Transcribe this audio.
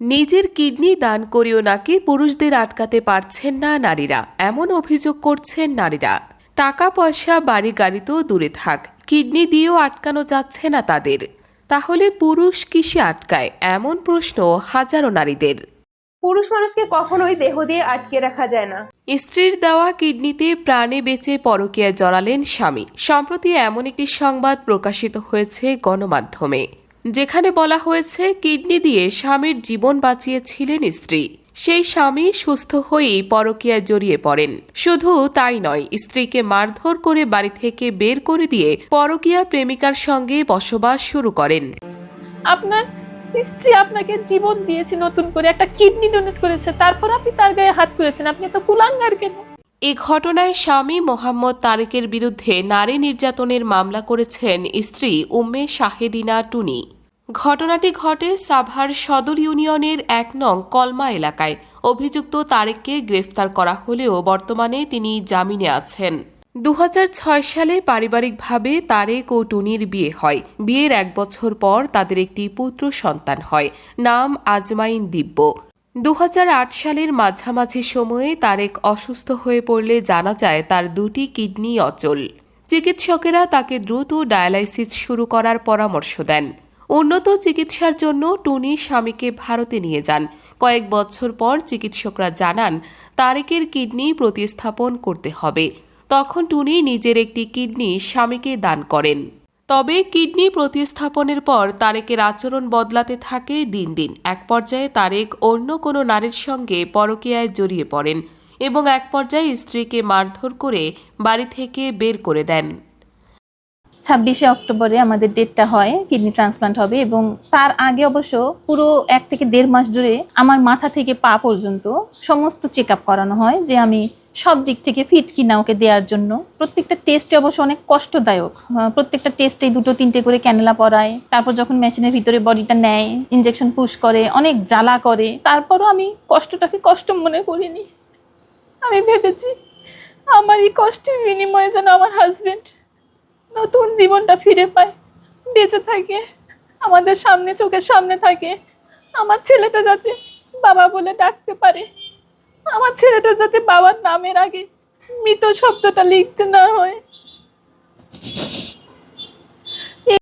নিজের কিডনি দান করেও নাকি পুরুষদের আটকাতে পারছেন না নারীরা? এমন অভিযোগ করছেন নারীরা। টাকা পয়সা বাড়ি গাড়ি তো দূরে থাক কিডনি দিয়েও আটকানো যাচ্ছে না তাদের। তাহলে পুরুষ কিসে আটকায়? এমন প্রশ্ন হাজারো নারীদের। পুরুষ মানুষকে কখনোই দেহ দিয়ে আটকে রাখা যায় না। স্ত্রীর দেওয়া কিডনিতে প্রাণে বেঁচে পরকীয়ায় জড়ালেন স্বামী। সম্প্রতি এমন একটি সংবাদ প্রকাশিত হয়েছে গণমাধ্যমে। যেখানে বলা হয়েছে কিডনি দিয়ে স্বামীর জীবন বাঁচিয়েছিলেন স্ত্রী। সেই স্বামী সুস্থ হয়েই পরকীয়ায় জড়িয়ে পড়েন। শুধু তাই নয় স্ত্রীকে মারধর করে বাড়ি থেকে বের করে দিয়ে পরকীয়া প্রেমিকার সঙ্গে বসবাস শুরু করেন। আপনার স্ত্রী আপনাকে জীবন দিয়েছে নতুন করে একটা কিডনি ডোনেট করেছে তারপর আপনি তার গায়ে হাত তুলেছেন আপনি তো কুলাঙ্গার কেন? এ ঘটনায় স্বামী মোহাম্মদ তারেকের বিরুদ্ধে নারী নির্যাতনের মামলা করেছেন স্ত্রী উম্মে শাহেদিনা টুনি। ঘটনাটি ঘটে সাভার সদর ইউনিয়নের এক নং কলমা এলাকায়। অভিযুক্ত তারেককে গ্রেফতার করা হলেও বর্তমানে তিনি জামিনে আছেন। দুহাজার ছয় সালে পারিবারিকভাবে তারেক ও টুনির বিয়ে হয়। বিয়ের এক বছর পর তাদের একটি পুত্র সন্তান হয়, নাম আজমাইন দিব্য। দু হাজার আট সালের মাঝামাঝি সময়ে তারেক অসুস্থ হয়ে পড়লে জানা যায় তার দুটি কিডনি অচল। চিকিৎসকেরা তাকে দ্রুত ডায়ালাইসিস শুরু করার পরামর্শ দেন। উন্নত চিকিৎসার জন্য টুনি স্বামীকে ভারতে নিয়ে যান। কয়েক বছর পর চিকিৎসকরা জানান, তারেকের কিডনি প্রতিস্থাপন করতে হবে। তখন টুনি নিজের একটি কিডনি স্বামীকে দান করেন। তবে কিডনি প্রতিস্থাপনের পর তারেকের আচরণ বদলাতে থাকে দিন দিন। এক পর্যায়ে তারেক অন্য কোনো নারীর সঙ্গে পরকীয়ায় জড়িয়ে পড়েন এবং এক পর্যায়ে স্ত্রীকে মারধর করে বাড়ি থেকে বের করে দেন। ছাব্বিশে অক্টোবরে আমাদের ডেটটা হয় কিডনি ট্রান্সপ্লান্ট হবে এবং তার আগে অবশ্য পুরো এক থেকে দেড় মাস জুড়ে আমার মাথা থেকে পা পর্যন্ত সমস্ত চেক আপ করানো হয় যে আমি সব দিক থেকে ফিট কিনা ওকে দেওয়ার জন্য। প্রত্যেকটা টেস্টে অবশ্য অনেক কষ্টদায়ক। প্রত্যেকটা টেস্টে দুটো তিনটে করে ক্যানেলা পরায়, তারপর যখন মেশিনের ভিতরে বডিটা নেয় ইঞ্জেকশন পুশ করে, অনেক জ্বালা করে, তারপরও আমি কষ্টটাকে কষ্ট মনে করিনি। আমি ভেবেছি আমার এই কষ্টের বিনিময়ে যেন আমার হাজবেন্ড নতুন জীবনটা ফিরে পায়। বেঁচে থাকে। আমাদের সামনে, চোখের সামনে থাকে। আমার ছেলেটা যাতে বাবা বলে ডাকতে পারে। আমার ছেলেটা যাতে বাবার নামের আগে মৃত শব্দটা লিখতে না হয়।